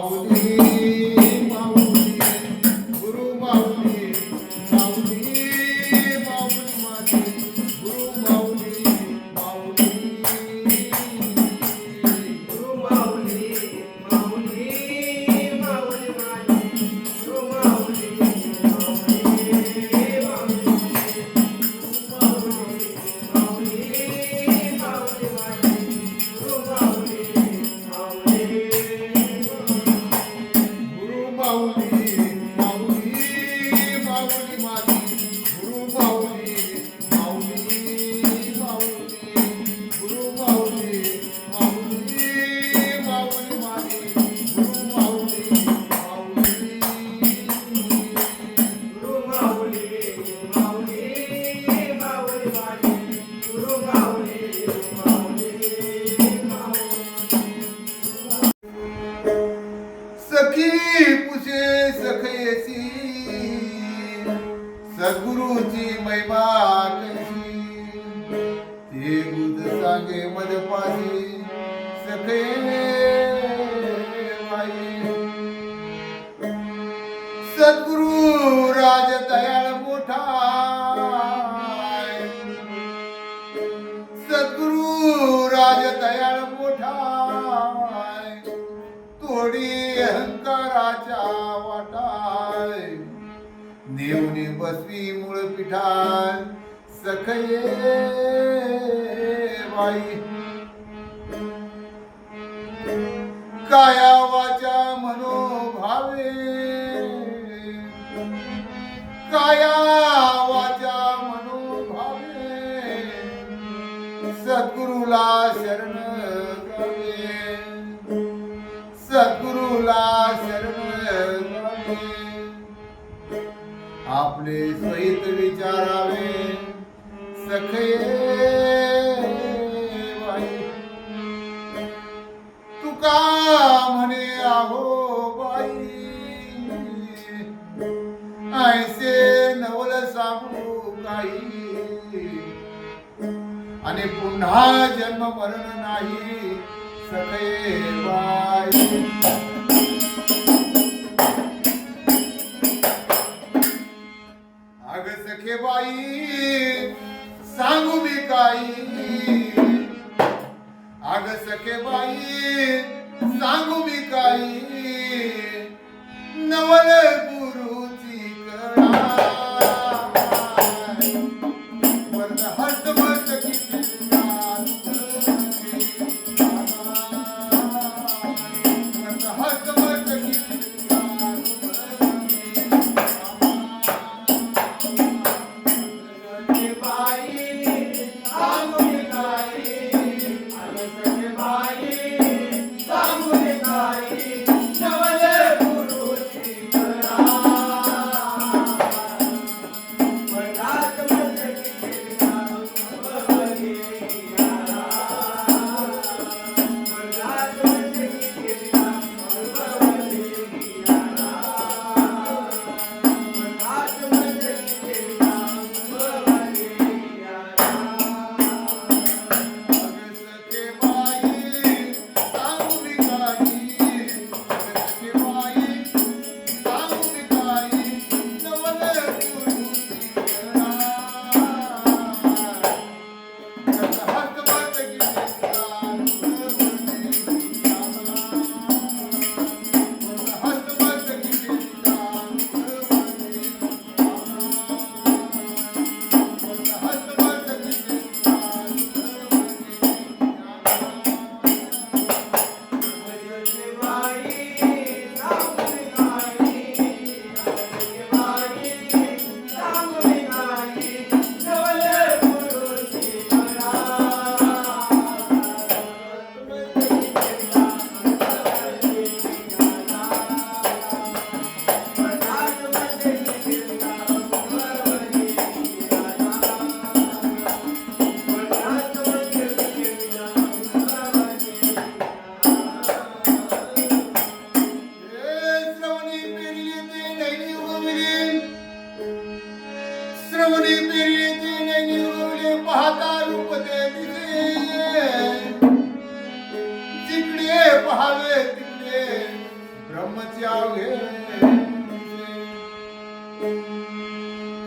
Paulina. सद्गुरुची महिमा कशी ते बुध सांगे मदपाशी सखे सद्गुरु राज दयाळ मोठा सद्गुरु राज दयाळ मोठा तोडी अहंकाराच्या बसवी मूळ पिठान सखये बाई. काया वाचा मनोभावे. काया वाचा मनोभावे. सद्गुरुला शरण आपले सहित विचारावे सखये बाई तुका म्हणे आहो बाई ऐसे नवल सांगू काही आणि पुन्हा जन्म मरण नाही सखये बाई अग सखे बाई सांगू मी काही अग सखे बाई सांगू मी काही नवल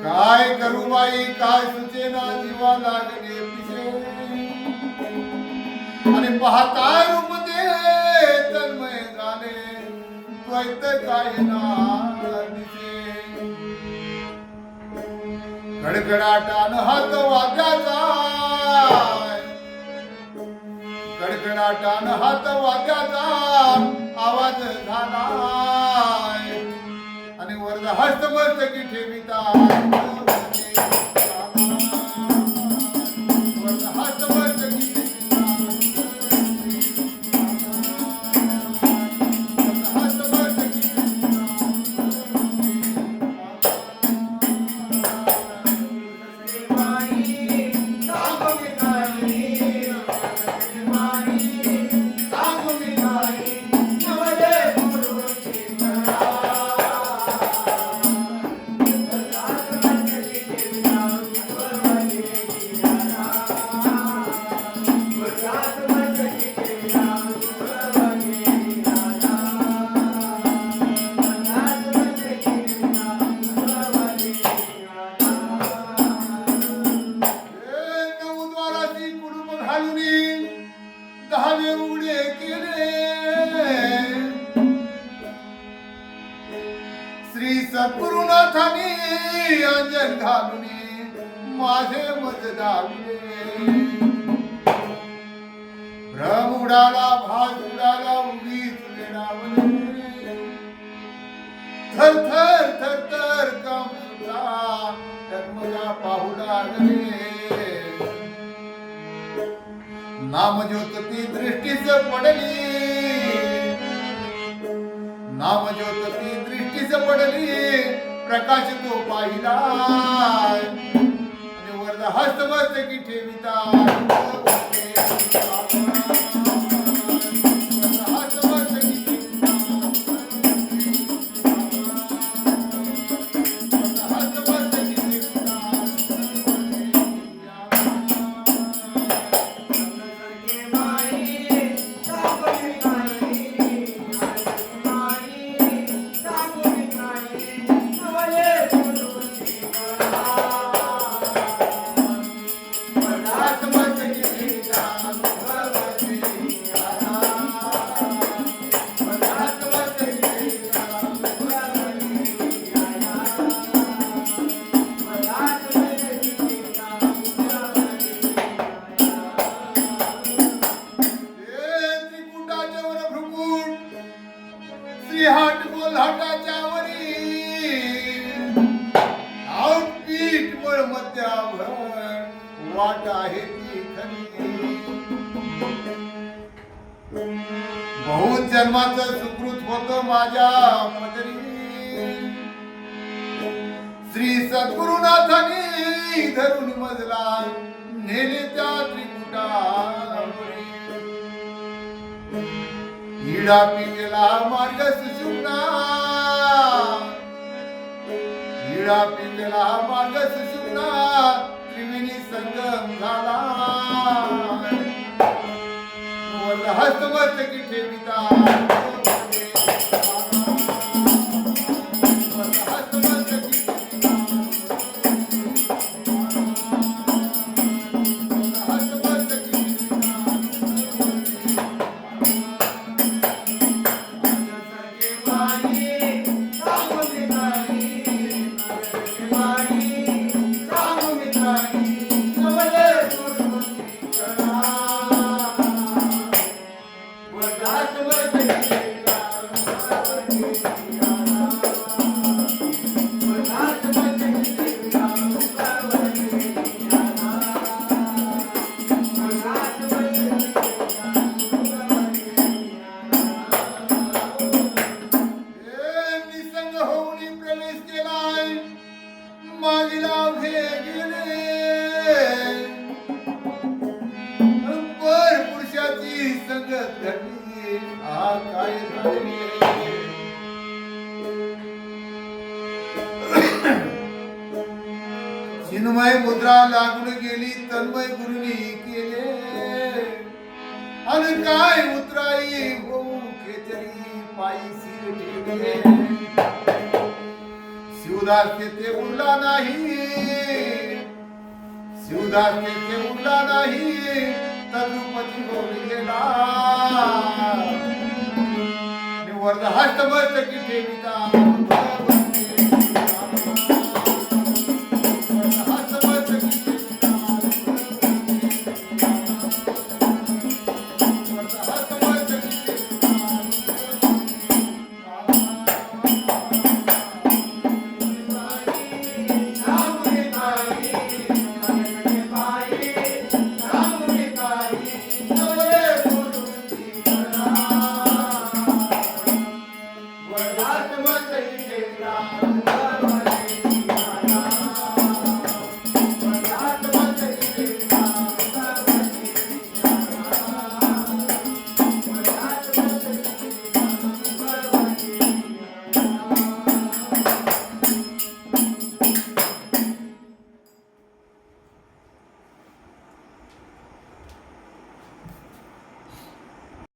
काय करू बाई काय सुचेना जीवा लागले पिसे आणि पाहता रूपते तन्मय झाले द्वैत काय ना दिसे कडकडाटान हात वाजाचा कडकडाटान हात वाद्याचा आवाज झालाय. आणि वरद हस्तमस्तकी ठेविता घालून माझे मत दाविले भ्रम उडाला भाग उडाला उगीच थर थर थर थर कमला जन्मला पाहू लागले नामज्योत ती दृष्टीच पडली. नामज्योत ती दृष्टीच पडली. प्रकाश तो हो पाहिला. आणि वरद की ठेविता. वाट आहे ती खरी. बहुत जन्माच सुकृत होत माझ्या पदरी. श्री सद्गुरुनाथांनी धरून मजला नेले त्या त्रिकुटा हिडा पिकेला मार्ग सुशुमना हिडा पिकेला मार्ग सुशुमना त्रिवेणी संगम झाला. वर हस्तमस्तकी ठेविता Bye. चिन्मय मुद्रा लागून गेली तन्मय गुरुनी केले. आणि काय उतराई होऊ खेचरी पायी शिवदास तेथे उरला नाही. शिवदास तेथे उरला नाही. तरुपती होऊन गेला निवर्द हस्तमस्तकी ठेविता